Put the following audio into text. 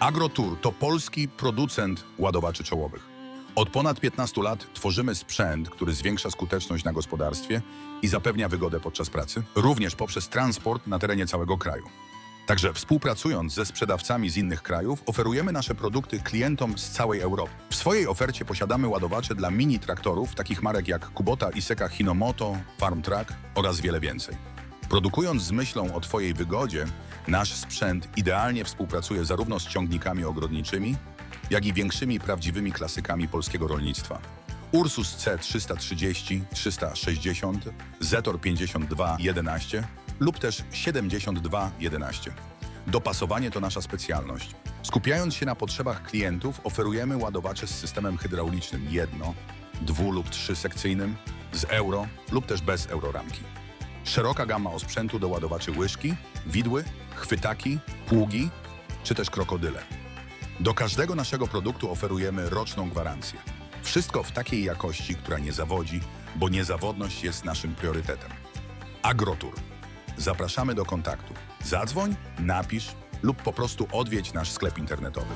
AgroTour to polski producent ładowaczy czołowych. Od ponad 15 lat tworzymy sprzęt, który zwiększa skuteczność na gospodarstwie i zapewnia wygodę podczas pracy, również poprzez transport na terenie całego kraju. Także współpracując ze sprzedawcami z innych krajów, oferujemy nasze produkty klientom z całej Europy. W swojej ofercie posiadamy ładowacze dla mini traktorów, takich marek jak Kubota, Iseka, Hinomoto, FarmTrack oraz wiele więcej. Produkując z myślą o Twojej wygodzie, nasz sprzęt idealnie współpracuje zarówno z ciągnikami ogrodniczymi, jak i większymi prawdziwymi klasykami polskiego rolnictwa. Ursus C330, 360, Zetor 52, 11 lub też 72, 11. Dopasowanie to nasza specjalność. Skupiając się na potrzebach klientów, oferujemy ładowacze z systemem hydraulicznym jedno, dwu lub trzysekcyjnym, z euro lub też bez euroramki. Szeroka gama osprzętu do ładowaczy łyżki, widły, chwytaki, pługi czy też krokodyle. Do każdego naszego produktu oferujemy roczną gwarancję. Wszystko w takiej jakości, która nie zawodzi, bo niezawodność jest naszym priorytetem. AgroTour. Zapraszamy do kontaktu. Zadzwoń, napisz lub po prostu odwiedź nasz sklep internetowy.